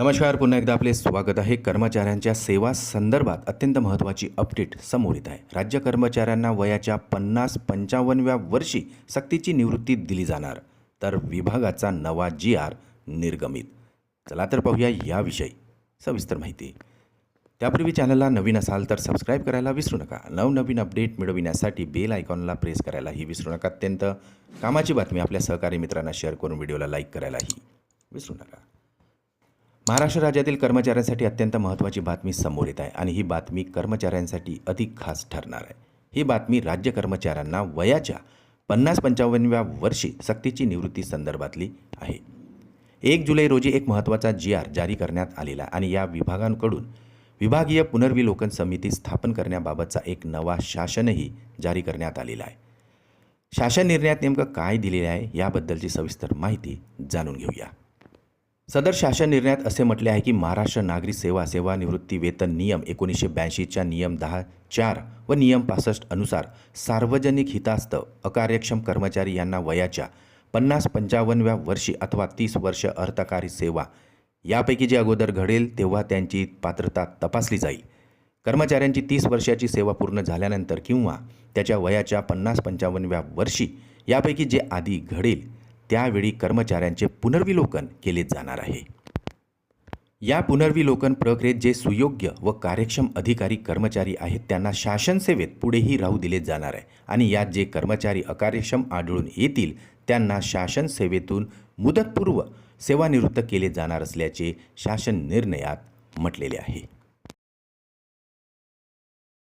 नमस्कार पुन्हा एकदा आपले स्वागत आहे. कर्मचाऱ्यांच्या सेवा संदर्भात अत्यंत महत्त्वाची अपडेट समोर येत आहे. राज्य कर्मचाऱ्यांना वयाच्या पन्नास पंचावन्नव्या वर्षी सक्तीची निवृत्ती दिली जाणार तर विभागाचा नवा जी आर निर्गमित. चला तर पाहूया याविषयी सविस्तर माहिती. त्यापूर्वी चॅनलला नवीन असाल तर सबस्क्राईब करायला विसरू नका. नवनवीन अपडेट मिळविण्यासाठी बेल आयकॉनला प्रेस करायलाही विसरू नका. अत्यंत कामाची बातमी आपल्या सहकारी मित्रांना शेअर करून व्हिडिओला लाईक करायलाही विसरू नका. महाराष्ट्र राज्यातील कर्मचाऱ्यांसाठी अत्यंत महत्त्वाची बातमी समोर येत आहे आणि ही बातमी कर्मचाऱ्यांसाठी अधिक खास ठरणार आहे. ही बातमी राज्य कर्मचाऱ्यांना वयाच्या पन्नास पंचावन्नव्या वर्षी सक्तीची निवृत्ती संदर्भातली आहे. एक जुलै रोजी एक महत्त्वाचा जी आर जारी करण्यात आलेला आहे आणि या विभागांकडून विभागीय पुनर्विलोकन समिती स्थापन करण्याबाबतचा एक नवा शासनही जारी करण्यात आलेला आहे. शासन निर्णयात नेमकं काय दिलेलं आहे याबद्दलची सविस्तर माहिती जाणून घेऊया. सदर शासन निर्णयात असे म्हटले आहे की महाराष्ट्र नागरी सेवा सेवानिवृत्ती वेतन नियम एकोणीसशे ब्याऐंशीच्या नियम दहा चार व नियम पासष्ट अनुसार सार्वजनिक हितास्त अकार्यक्षम कर्मचारी यांना वयाच्या पन्नास पंचावन्नव्या वर्षी अथवा तीस वर्ष अर्थकारी सेवा यापैकी जे अगोदर घडेल तेव्हा त्यांची पात्रता तपासली जाईल. कर्मचाऱ्यांची तीस वर्षाची सेवा पूर्ण झाल्यानंतर किंवा त्याच्या वयाच्या पन्नास पंचावन्नव्या वर्षी यापैकी जे आधी घडेल त्यावेळी कर्मचाऱ्यांचे पुनर्विलोकन केले जाणार आहे. या पुनर्विलोकन प्रक्रियेत जे सुयोग्य व कार्यक्षम अधिकारी कर्मचारी आहेत त्यांना शासन सेवेत पुढेही राहू दिले जाणार आहे आणि यात जे कर्मचारी अकार्यक्षम आढळून येतील त्यांना शासन सेवेतून मुदतपूर्व सेवानिवृत्त केले जाणार असल्याचे शासन निर्णयात म्हटलेले आहे.